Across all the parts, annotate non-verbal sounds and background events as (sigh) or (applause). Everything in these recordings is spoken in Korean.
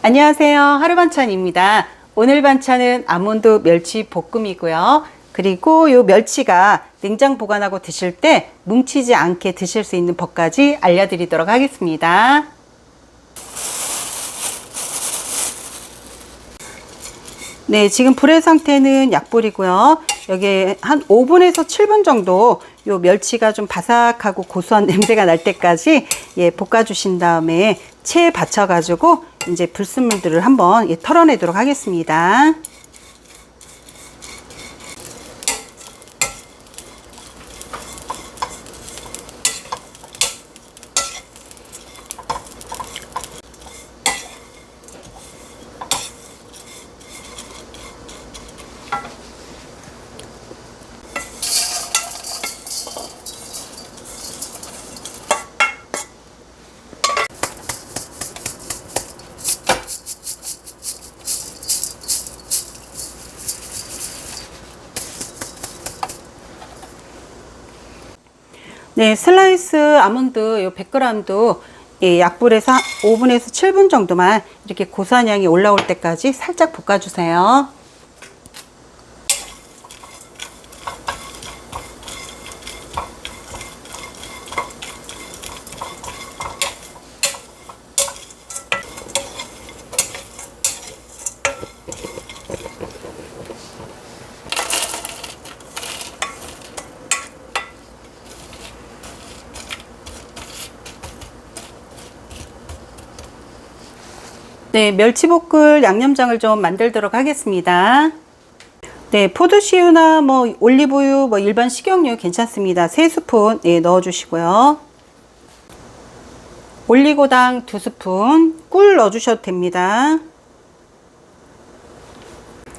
안녕하세요. 하루 반찬입니다. 오늘 반찬은 아몬드 멸치 볶음이고요. 그리고 요 멸치가 냉장 보관하고 드실 때 뭉치지 않게 드실 수 있는 법까지 알려드리도록 하겠습니다. 네, 지금 불의 상태는 약불이고요. 여기 한 5분에서 7분 정도 요 멸치가 좀 바삭하고 고소한 (laughs) 냄새가 날 때까지 예, 볶아주신 다음에 체에 받쳐가지고 이제 불순물들을 한번 예, 털어내도록 하겠습니다. 네, 슬라이스 아몬드 요 100g도 예, 약불에서 5분에서 7분 정도만 이렇게 고소한 향이 올라올 때까지 살짝 볶아주세요. 네, 멸치볶을 양념장을 좀 만들도록 하겠습니다. 네, 포도씨유나 뭐 올리브유, 뭐 일반 식용유 괜찮습니다. 세 스푼 예, 넣어주시고요. 올리고당 두 스푼, 꿀 넣어주셔도 됩니다.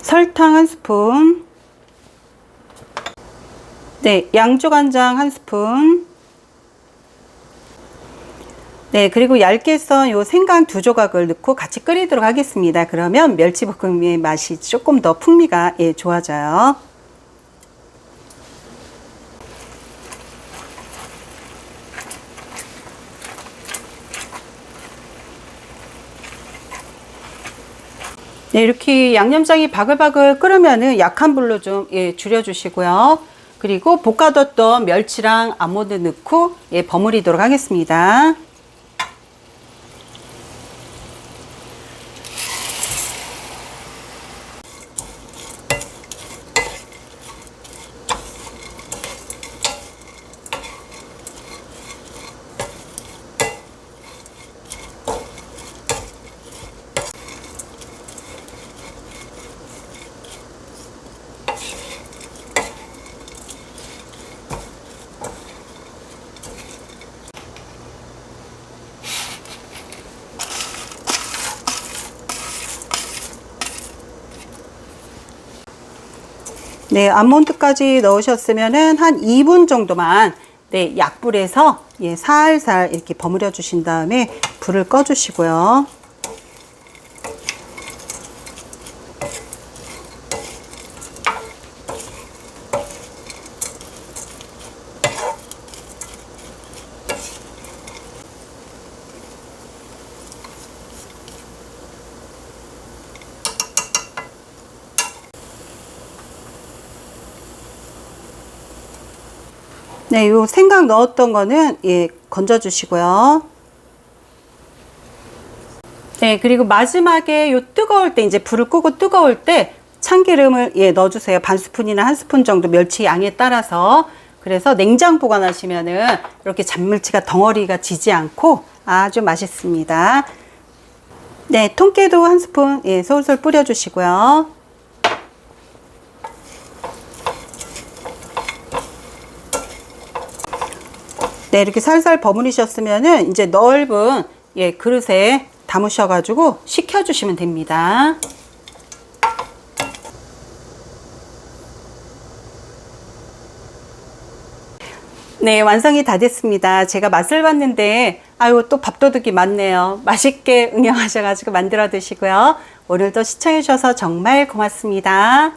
설탕 한 스푼, 네, 양조간장 한 스푼, 네, 그리고 얇게 썬 요 생강 두 조각을 넣고 같이 끓이도록 하겠습니다. 그러면 멸치볶음의 맛이 조금 더 풍미가 예, 좋아져요. 네, 이렇게 양념장이 바글바글 끓으면은 약한 불로 좀 예, 줄여주시고요. 그리고 볶아뒀던 멸치랑 아몬드 넣고 예, 버무리도록 하겠습니다. 네, 아몬드까지 넣으셨으면은 한 2분 정도만 네, 약불에서 예, 살살 이렇게 버무려 주신 다음에 불을 꺼 주시고요. 네, 요 생강 넣었던 거는 예, 건져 주시고요. 네, 그리고 마지막에 요 뜨거울 때 이제 불을 끄고 뜨거울 때 참기름을 예, 넣어 주세요. 반 스푼이나 한 스푼 정도 멸치 양에 따라서 그래서 냉장 보관하시면은 이렇게 잔멸치가 덩어리가 지지 않고 아주 맛있습니다. 네, 통깨도 한 스푼 예, 솔솔 뿌려 주시고요. 네, 이렇게 살살 버무리셨으면은 이제 넓은 예, 그릇에 담으셔가지고 식혀주시면 됩니다. 네, 완성이 다 됐습니다. 제가 맛을 봤는데, 아유, 또 밥도둑이 많네요. 맛있게 응용하셔가지고 만들어 드시고요. 오늘도 시청해주셔서 정말 고맙습니다.